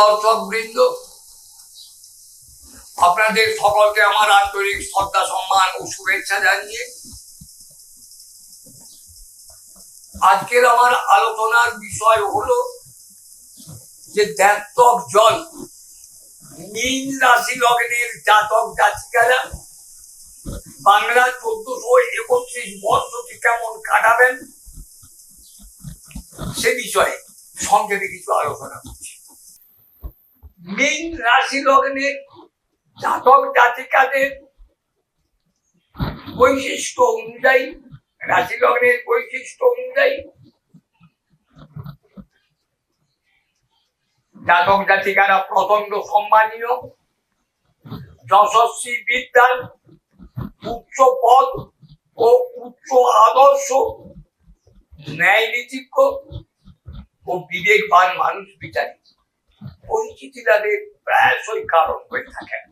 দর্শক বৃন্দ আপনাদের সকলকে আমার আন্তরিক শ্রদ্ধা, সম্মান ও শুভেচ্ছা জানিয়ে আজকের আমার আলোচনার বিষয় হলো যে দ্যাত্তক জল, মীন রাশি লগ্নের জাতক জাতিকারা বাংলা চোদ্দশো একত্রিশ বর্ষটি কেমন কাটাবেন, সে বিষয়ে সংক্ষেপে কিছু আলোচনা করছি। মীন রাশি লগ্নের জাতক জাতিকাদের বৈশিষ্ট্য অনুযায়ী, রাশি লগ্নের বৈশিষ্ট্য অনুযায়ী জাতক জাতিকারা প্রচণ্ড সম্মানীয়, যশস্বী বিদ্যান উচ্চ পদ ও উচ্চ আদর্শ ন্যায় নীতিজ্ঞ ও বিবেকবান মানুষ বিচারী পরিচিতি তাদের প্রায়শই কারণ হয়ে থাকেন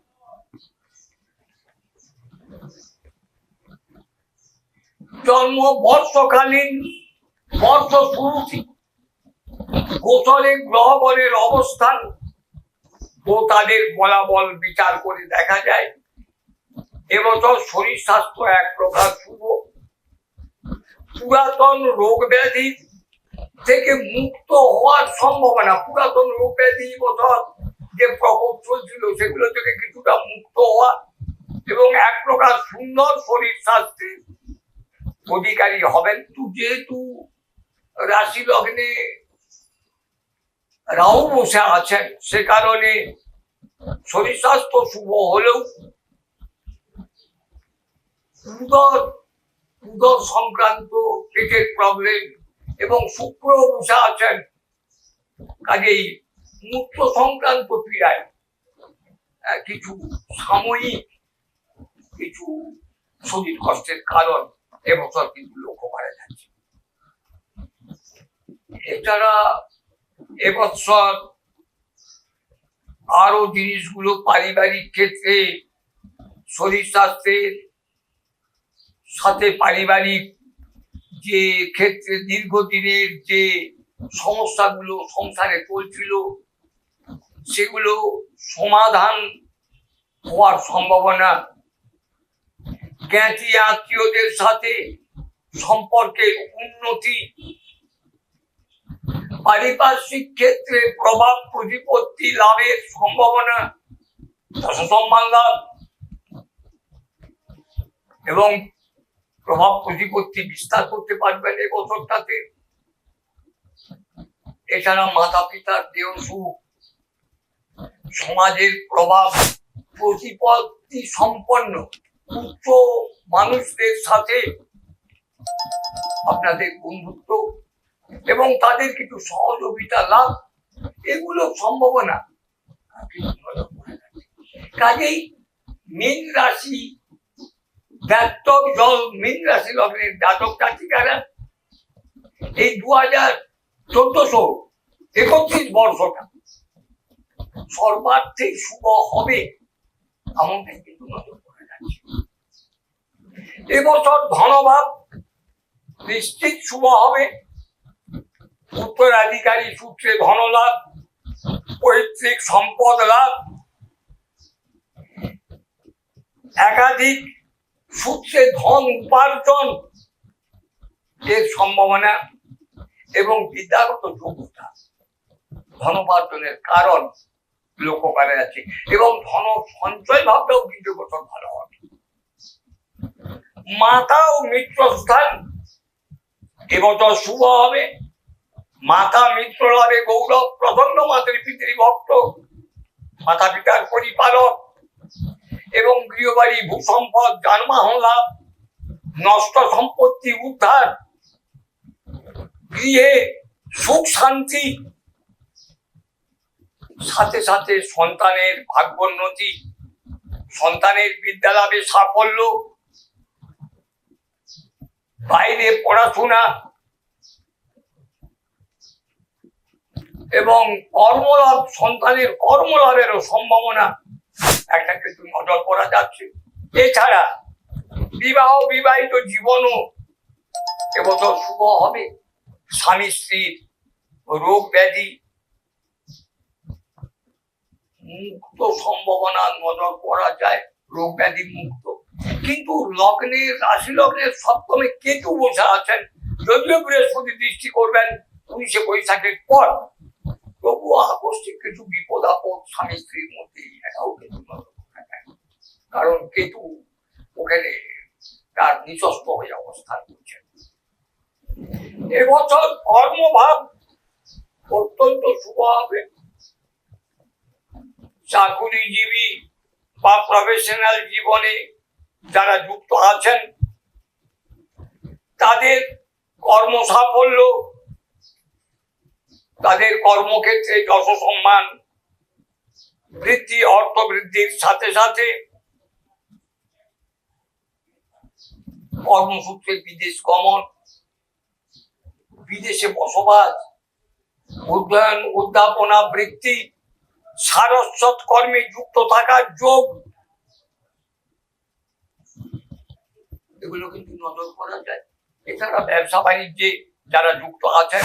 জন্ম বর্ষকালীন বর্ষ শুরুতে, গোচরে গ্রহবলের অবস্থান ও তাদের বলাবল বিচার করে দেখা যায়। এবছর শরীর স্বাস্থ্য এক প্রকার শুভ। পুরাতন রোগ ব্যাধি থেকে মুক্ত হওয়ার সম্ভাবনা, পুরাতন রোগ ব্যাধি বছর যে প্রকোপ চলছিল, সেগুলো থেকে কিছুটা মুক্ত হওয়া এবং এক প্রকার সুন্দর শরীর স্বাস্থ্যের অধিকারী হবেন। তো যেহেতু রাশি লগ্নে রাহু বসে আছেন, সে কারণে শরীর স্বাস্থ্য শুভ হলেও উদর উদর সংক্রান্ত পেটের প্রবলেম এবং শুক্র বসে আছেন কাজেই মূত্র সংক্রান্ত পীড়ায় কিছু সাময়িক, কিছু শরীর কষ্টের কারণ এবছর কিন্তু লক্ষ্য করা যাচ্ছে। এছাড়া এবছর আরও জিনিসগুলো পারিবারিক ক্ষেত্রে, শরীর স্বাস্থ্যের সাথে পারিবারিক যে ক্ষেত্রে দীর্ঘদিনের যে সমস্যাগুলো, সংসারে চলছিল, সেগুলো সমাধান হওয়ার সম্ভাবনা জ্ঞাতি আত্মীয়দের সাথে সম্পর্কের উন্নতি, পারিপার্শ্বিক ক্ষেত্রে প্রভাব, প্রতিপত্তি, লাভের সম্ভাবনা সম্মান লাভ এবং প্রভাব প্রতিপত্তি বিস্তার করতে পারবেন এই বছরটাতে। এছাড়া মাতা পিতার দেহ সুখ, সমাজের প্রভাব, প্রতিপত্তি সম্পন্ন উচ্চ মানুষদের সাথে আপনাদের বন্ধুত্ব এবং তাদের কিছু সহযোগিতা, লাভ, এগুলো সম্ভাবনা। কাজেই মীন রাশি জাতক জল মীন রাশি লগ্নের জাতক জাতিকারা এই দু হাজার চোদ্দশো একত্রিশ বর্ষটা সর্বার্থে শুভ হবে এমনটাই কিন্তু নজর করা যাচ্ছে এবছর ধনভাব নিশ্চিত শুভ হবে। উত্তরাধিকারী সূত্রে ধনলাভ পৈতৃক সম্পদ লাভ। একাধিক সূত্রে ধন উপার্জন এর সম্ভাবনা এবং বিদ্যাগত যোগ্যতা ধনোপার্জনের কারণ লক্ষ্য করা যাচ্ছে এবং ধন সঞ্চয় ভাবটাও কিন্তু বছর ভালো হবে। মাতা ও মিত্র স্থান এবছর শুভ হবে। মাতা মিত্র লাভে গৌরব, প্রচণ্ড মাতৃ পিতৃভক্ত মাতা পিতার পরিপালক গৃহবাড়ি ভূসম্পদ যানবাহন লাভ নষ্ট সম্পত্তি উদ্ধার, গৃহে সুখ শান্তি, সাথে সাথে সন্তানের ভাগ্যোন্নতি সন্তানের বিদ্যালাভে সাফল্য, বাইরে পড়াশোনা এবং কর্মলাভ, সন্তানের কর্মলাভেরও সম্ভাবনা। একটা কিন্তু নজর করা যাচ্ছে। এছাড়া বিবাহ বিবাহিত জীবনও এবছর শুভ হবে। স্বামী স্ত্রীর রোগ ব্যাধি, মুক্ত সম্ভাবনা নজর করা যায়, রোগ ব্যাধি মুক্ত। কিন্তু লগ্নে, রাশি লগ্নের সপ্তমে কেতু বসে আছেন। যদিও বৃহস্পতি দৃষ্টি করবেন, উনিশে বৈশাখের পর তবু আকস্মিক কিছু বিপদ আপদ স্বামী স্ত্রীর মধ্যে। কারণ কেতু ওখানে তার নিজস্ব হয়ে অবস্থান করছেন এবছর কর্মভাব অত্যন্ত শুভ হবে চাকুরিজীবী বা প্রফেশনাল জীবনে যারা যুক্ত আছেন, তাদের কর্ম সাফল্য তাদের কর্মক্ষেত্রে যশ সম্মান বৃদ্ধি, অর্থ বৃদ্ধির সাথে সাথে কর্মসূত্রে বিদেশ গমন, বিদেশে বসবাস উদ্যয়ন উদ্যাপনা বৃত্তি সারস্বত কর্মে যুক্ত থাকার যোগ। এগুলো কিন্তু নজর করা যায়। এছাড়া ব্যবসা বাণিজ্যে যারা যুক্ত আছেন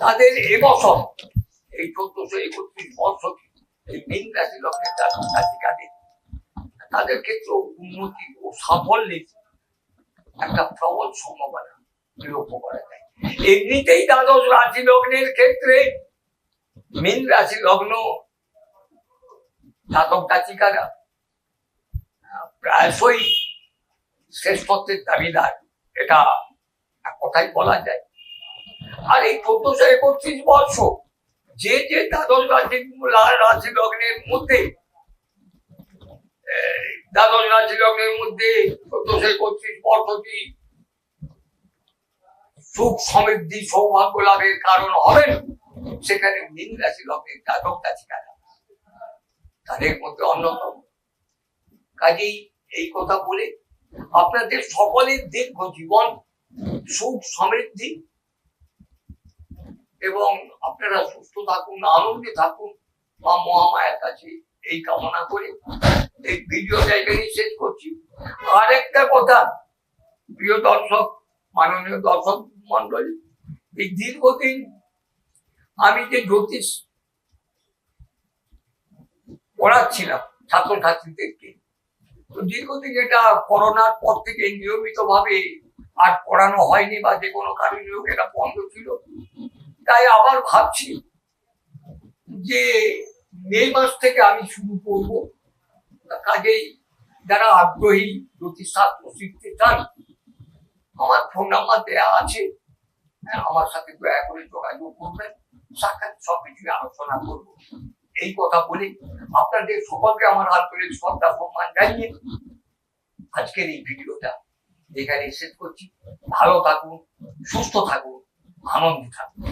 তাদের এবছর, এই চোদ্দশো একত্রিশ বর্ষ এই মেন রাশি লগ্নের জাতক জাতিকাদের, তাদের ক্ষেত্রে উন্নতি ও সাফল্যের একটা প্রবল সম্ভাবনা লক্ষ্য করা যায়। এমনিতেই দ্বাদশ রাশি লগ্নের ক্ষেত্রে মীন রাশি লগ্ন জাতক জাতিকারা প্রায়শই শ্রেষ্ঠত্বের দাবিদার। এটা কথাই বলা যায়। আর এই চোদ্দশো একত্রিশ বর্ষ যে যে দ্বাদশ রাশি রাশি লগ্নের মধ্যে দ্বাদশ রাশি লগ্নের মধ্যে চোদ্দশো একত্রিশ বর্ষটি সুখ সমৃদ্ধি, সৌভাগ্য লাভের কারণ হবেন সেখানে মীন রাশি লগ্নের জাতক জাতিকারা, তাদের মধ্যে অন্যতম। কাজেই এই কথা বলে আপনাদের সকলের দীর্ঘ জীবন সুখ সমৃদ্ধি এবং আপনারা সুস্থ থাকুন, আনন্দে থাকুন। মা মহামায়ের কাছে এই কামনা করে। এই ভিডিওটা এখানে শেষ করছি। আর একটা কথা, প্রিয় দর্শক, মাননীয় দর্শক মন্ডলী এই দীর্ঘদিন আমি যে জ্যোতিষ পড়াচ্ছিলাম ছাত্রছাত্রীদেরকে, তো দীর্ঘদিন এটা করোনার পর থেকে নিয়মিত ভাবে আর পড়ানো হয়নি বা যে কোনো কারণে হোক এটা বন্ধ ছিল। তাই আবার ভাবছি যে মে মাস থেকে আমি শুরু করব। কাজেই যারা আগ্রহী জ্যোতিষশাস্ত্র শিখতে চান আমার ফোন নাম্বার দেওয়া আছে। হ্যাঁ, আমার সাথে দয়া করে যোগাযোগ করবেন। সাক্ষাৎ সবকিছু আলোচনা করব। এই কথা বলে আপনাদের সকলকে আমার হাত আন্তরিক শ্রদ্ধা সম্মান জানিয়ে আজকের এই ভিডিওটা এখানে শেষ করছি। ভালো থাকুন সুস্থ থাকুন আনন্দে থাকুন।